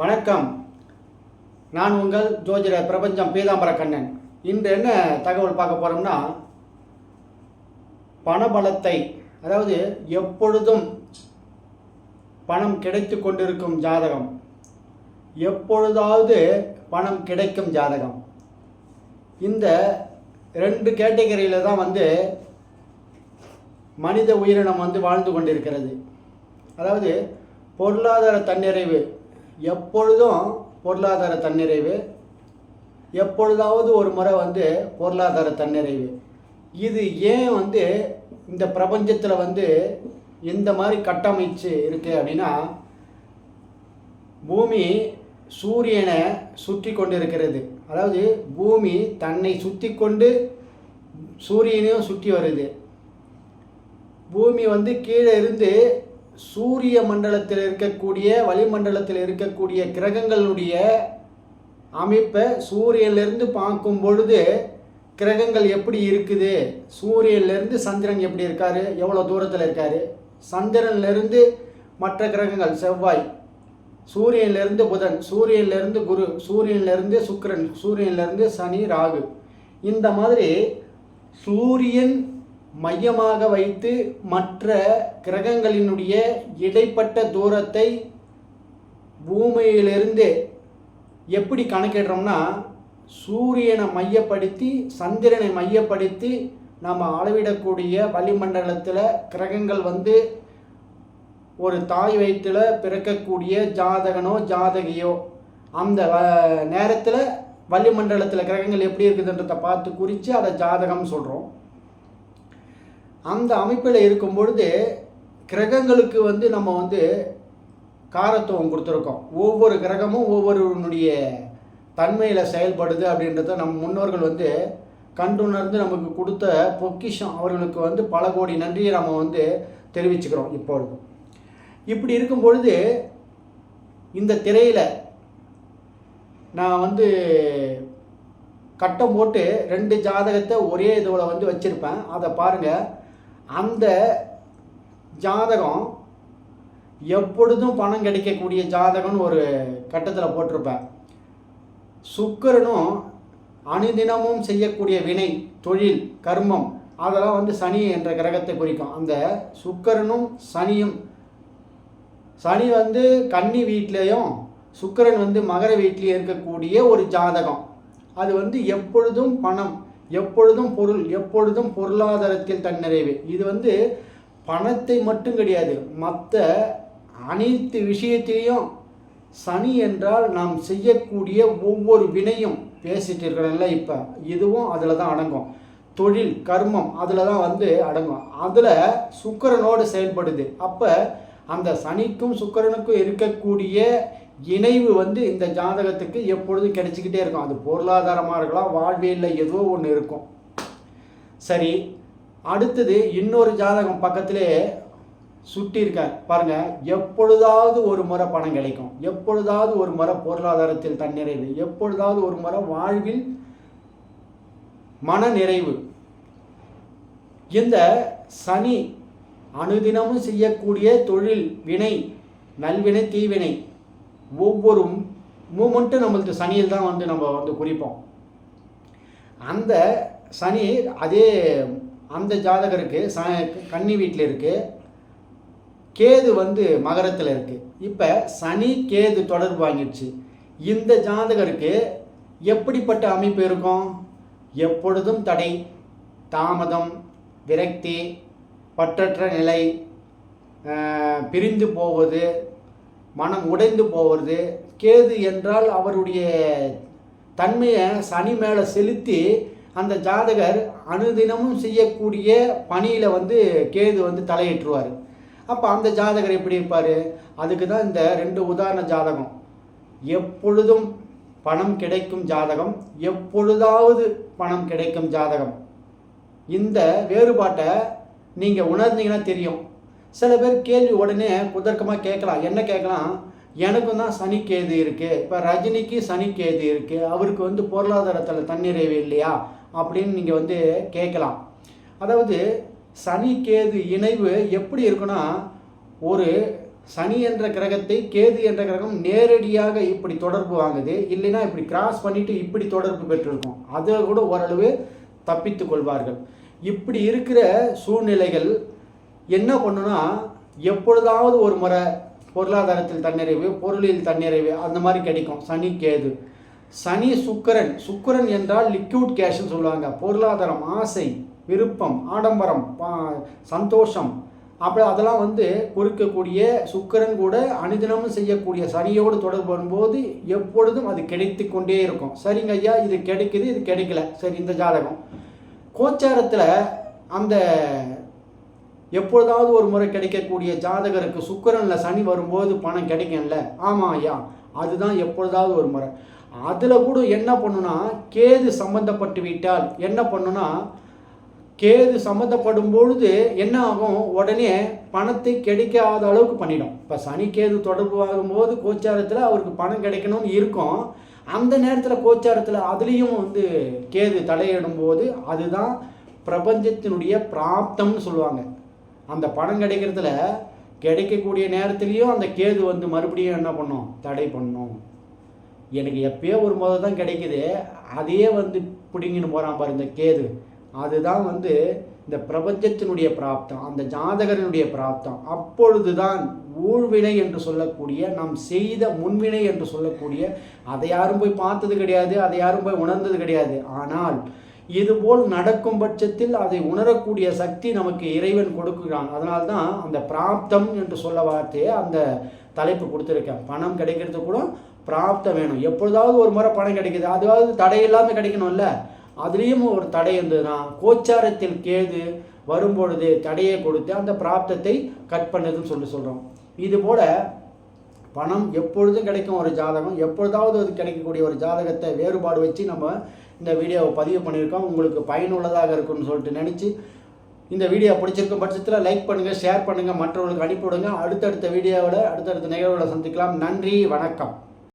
வணக்கம். நான் உங்கள் ஜோதிட பிரபஞ்சம் பீதாம்பர கண்ணன். இன்று என்ன தகவல் பார்க்க போகிறோம்னா பணபலத்தை அதாவது எப்பொழுதும் பணம் கிடைத்து கொண்டிருக்கும் ஜாதகம். எப்பொழுதாவது பணம் கிடைக்கும் ஜாதகம். இந்த ரெண்டு கேட்டகரியில் தான் வந்து மனித உயிரினம் வந்து வாழ்ந்து கொண்டிருக்கிறது. அதாவது பொருளாதார தன்னிறைவு எப்பொழுதும் பொருளாதார தன்னிறைவு எப்பொழுதாவது ஒரு முறை வந்து பொருளாதார தன்னிறைவு. இது ஏன் வந்து இந்த பிரபஞ்சத்தில் வந்து இந்த மாதிரி கட்டமைச்சு இருக்கு அப்படின்னா பூமி சூரியனை சுற்றி கொண்டு இருக்கிறது அதாவது பூமி தன்னை சுற்றி கொண்டு சூரியனையும் சுற்றி வருது. பூமி வந்து கீழே இருந்து சூரிய மண்டலத்தில் இருக்கக்கூடிய வளிமண்டலத்தில் இருக்கக்கூடிய கிரகங்களுடைய அமைப்பை சூரியன்லேருந்து பார்க்கும் பொழுது கிரகங்கள் எப்படி இருக்குது? சூரியன்லேருந்து சந்திரன் எப்படி இருக்காரு? எவ்வளோ தூரத்தில் இருக்காரு? சந்திரன்லேருந்து மற்ற கிரகங்கள் செவ்வாய் சூரியன்லேருந்து புதன் சூரியன்லேருந்து குரு சூரியன்லேருந்து சுக்கிரன் சூரியன்லேருந்து சனி ராகு. இந்த மாதிரி சூரியன் மையமாக வைத்து மற்ற கிரகங்களினுடைய இடைப்பட்ட தூரத்தை பூமியிலிருந்து எப்படி கணக்கிடுறோம்னா சூரியனை மையப்படுத்தி சந்திரனை மையப்படுத்தி நம்ம அளவிடக்கூடிய வளிமண்டலத்தில் கிரகங்கள் வந்து ஒரு தாய் வயிற்றில் பிறக்கக்கூடிய ஜாதகனோ ஜாதகியோ அந்த வ- நேரத்தில் வளிமண்டலத்தில் கிரகங்கள் எப்படி இருக்குதுன்றதை பார்த்து குறித்து அதை ஜாதகம்னு சொல்கிறோம் அந்த அமைப்பில் இருக்கும் பொழுது கிரகங்களுக்கு வந்து நம்ம வந்து காரத்துவம் கொடுத்துருக்கோம். ஒவ்வொரு கிரகமும் ஒவ்வொருவனுடைய தன்மையில் செயல்படுது அப்படின்றத நம் முன்னோர்கள் வந்து கண்டுணர்ந்து நமக்கு கொடுத்த பொக்கிஷம் அவர்களுக்கு வந்து பல கோடி நன்றியை நம்ம வந்து தெரிவிச்சுக்கிறோம் இப்பொழுது இப்படி இருக்கும் பொழுது இந்த திரையில் நான் வந்து கட்டம் போட்டு ரெண்டு ஜாதகத்தை ஒரே இதுவில் வந்து வச்சுருப்பேன். அதை பாருங்கள் அந்த ஜாதகம் எப்பொழுதும் பணம் கிடைக்கக்கூடிய ஜாதகம்னு ஒரு கட்டத்தில் போட்டிருப்பேன். சுக்கரனும் அனுதினமும் செய்யக்கூடிய வினை தொழில் கர்மம் அதெல்லாம் வந்து சனி என்ற கிரகத்தை குறிக்கும். அந்த சுக்கரனும் சனியும் சனி வந்து கன்னி வீட்லேயும் சுக்கிரன் வந்து மகர வீட்லேயும் இருக்கக்கூடிய ஒரு ஜாதகம். அது வந்து எப்பொழுதும் பணம் எப்பொழுதும் பொருள் எப்பொழுதும் பொருளாதாரத்தில் தன்னிறைவு இது வந்து பணத்தை மட்டும் கிடையாது. மற்ற அனைத்து விஷயத்திலையும் சனி என்றால் நாம் செய்யக்கூடிய ஒவ்வொரு வினையும் பேசிட்டு இருக்கிறோம்ல இப்போ. இதுவும் அதில் தான் அடங்கும். தொழில் கர்மம் அதில் தான் வந்து அடங்கும். அதில் சுக்கரனோடு செயல்படுது. அப்போ அந்த சனிக்கும் சுக்கரனுக்கும் இருக்கக்கூடிய இணைவு வந்து இந்த ஜாதகத்துக்கு எப்பொழுதும் கிடைச்சிக்கிட்டே இருக்கும். அது பொருளாதாரமாக இருக்கலாம் வாழ்வியலில் ஏதோ ஒன்று இருக்கும். சரி அடுத்தது இன்னொரு ஜாதகம் பக்கத்திலே சுட்டி இருக்கார். பாருங்க எப்பொழுதாவது ஒரு முறை பணம் கிடைக்கும். எப்பொழுதாவது ஒரு முறை பொருளாதாரத்தில் தன்னிறைவு. எப்பொழுதாவது ஒரு முறை வாழ்வில் மன நிறைவு இந்த சனி அனுதினமும் செய்யக்கூடிய தொழில் வினை நல்வினை தீவினை ஒவ்வொரு மூமெண்ட்டும் நம்மளுக்கு சனியில் தான் வந்து நம்ம வந்து குறிப்போம். அந்த சனி அதே அந்த ஜாதகருக்கு ச கன்னி வீட்டில் இருக்குது கேது வந்து மகரத்தில் இருக்குது இப்போ சனி கேது தொடர்பு வாங்கிடுச்சு. இந்த ஜாதகருக்கு எப்படிப்பட்ட அமைப்பு இருக்கும்? எப்பொழுதும் தடை தாமதம் விரக்தி பற்றற்ற நிலை பிரிந்து போவது மனம் உடைந்து போவது. கேது என்றால் அவருடைய தன்மையை சனி மேலே செலுத்தி அந்த ஜாதகர் அனுதினமும் செய்யக்கூடிய பணியில் வந்து கேது வந்து தலையிட்டுருவார் அப்போ அந்த ஜாதகர் எப்படி இருப்பார்? அதுக்கு தான் இந்த ரெண்டு உதாரண ஜாதகம். எப்பொழுதும் பணம் கிடைக்கும் ஜாதகம் எப்பொழுதாவது பணம் கிடைக்கும் ஜாதகம். இந்த வேறுபாட்டை நீங்கள் உணர்ந்தீங்கன்னா தெரியும். சில பேர் கேள்வி உடனே குதர்க்கமாக கேட்கலாம். என்ன கேட்கலாம்? எனக்கும் தான் சனி கேது இருக்குது இப்போ ரஜினிக்கு சனி கேது இருக்குது அவருக்கு வந்து பொருளாதாரத்தில் தன்னிறைவு இல்லையா? அப்படின்னு நீங்கள் வந்து கேட்கலாம். அதாவது சனி கேது இணைவு எப்படி இருக்குன்னா ஒரு சனி என்ற கிரகத்தை கேது என்ற கிரகம் நேரடியாக இப்படி தொடர்பு வாங்குது. இல்லைன்னா இப்படி கிராஸ் பண்ணிட்டு இப்படி தொடர்பு பெற்றிருக்கும். அதை கூட ஓரளவு தப்பித்து கொள்வார்கள். இப்படி இருக்கிற சூழ்நிலைகள் என்ன பண்ணுனா எப்பொழுதாவது ஒரு முறை பொருளாதாரத்தில் தன்னிறைவு பொருளில் தன்னிறைவு அந்த மாதிரி கிடைக்கும். சனி கேது. சனி சுக்கரன். சுக்கிரன் என்றால் லிக்யூட் கேஷ்னு சொல்லுவாங்க. பொருளாதாரம் ஆசை விருப்பம் ஆடம்பரம் பா- சந்தோஷம். அப்படி அதெல்லாம் வந்து கொடுக்கக்கூடிய சுக்கரன் கூட அனுதினமும் செய்யக்கூடிய சனியோடு தொடர்பு வரும்போது எப்பொழுதும் அது கிடைத்து கொண்டே இருக்கும். சரிங்க ஐயா இது கிடைக்குது இது கிடைக்கல. சரி இந்த ஜாதகம். கோச்சாரத்தில் அந்த எப்பொழுதாவது ஒரு முறை கிடைக்கக்கூடிய ஜாதகருக்கு சுக்கிரனில் சனி வரும்போது பணம் கிடைக்கும்ல? ஆமாம் ஐயா அதுதான் எப்பொழுதாவது ஒரு முறை. அதில் கூட என்ன பண்ணுனா கேது சம்மந்தப்பட்டு விட்டால் என்ன பண்ணுனா கேது சம்மந்தப்படும் பொழுது என்ன ஆகும்? உடனே பணத்தை கிடைக்காத அளவுக்கு பண்ணிடும். இப்போ சனி கேது தொடர்பு ஆகும்போது கோச்சாரத்தில் அவருக்கு பணம் கிடைக்கணும்னு இருக்கும். அந்த நேரத்தில் கோச்சாரத்தில் அதுலேயும் வந்து கேது தலையிடும் போது அதுதான் பிரபஞ்சத்தினுடைய பிராப்தம்னு சொல்லுவாங்க. அந்த பணம் கிடைக்கிறதுல கிடைக்கக்கூடிய நேரத்துலேயும் அந்த கேது வந்து மறுபடியும் என்ன பண்ணும்? தடை பண்ணும். எனக்கு எப்பயோ ஒரு முதல் தான் கிடைக்குது. அதையே வந்து பிடிங்கின்னு போகிறான் பாரு இந்த கேது. அதுதான் வந்து இந்த பிரபஞ்சத்தினுடைய பிராப்தம் அந்த ஜாதகரினுடைய பிராப்தம். அப்பொழுதுதான் ஊழ்வினை என்று சொல்லக்கூடிய நாம் செய்த முன்வினை என்று சொல்லக்கூடிய அதை யாரும் போய் பார்த்தது கிடையாது அதை யாரும் போய் உணர்ந்தது கிடையாது. ஆனால் இதுபோல் நடக்கும் பட்சத்தில் அதை உணரக்கூடிய சக்தி நமக்கு இறைவன் கொடுக்குறான். அதனால்தான் அந்த பிராப்தம் என்று சொல்ல வார்த்தையை அந்த தலைப்பு கொடுத்துருக்கேன். பணம் கிடைக்கிறது கூட பிராப்தம் வேணும். எப்பொழுதாவது ஒரு முறை பணம் கிடைக்கிது. அதாவது தடை இல்லாமல் கிடைக்கணும்ல? அதுலேயும் ஒரு தடை இருந்ததுன்னா கோச்சாரத்தில் கேது வரும்பொழுது தடையை கொடுத்து அந்த பிராப்தத்தை கட் பண்ணதுன்னு சொல்லி சொல்கிறோம் இது போல் பணம் எப்பொழுதும் கிடைக்கும் ஒரு ஜாதகம். எப்பொழுதாவது அது கிடைக்கக்கூடிய ஒரு ஜாதகத்தை வேறுபாடு வச்சு நம்ம இந்த வீடியோவை பதிவு பண்ணியிருக்கோம். உங்களுக்கு பயனுள்ளதாக இருக்கும்னு சொல்லிட்டு நினச்சி இந்த வீடியோ பிடிச்சிருக்கும் பட்சத்தில் லைக் பண்ணுங்கள் ஷேர் பண்ணுங்கள் மற்றவர்களுக்கு அனுப்பி விடுங்க. அடுத்தடுத்த வீடியோவில் அடுத்தடுத்த நிகழ்வுகளை சந்திக்கலாம். நன்றி வணக்கம்.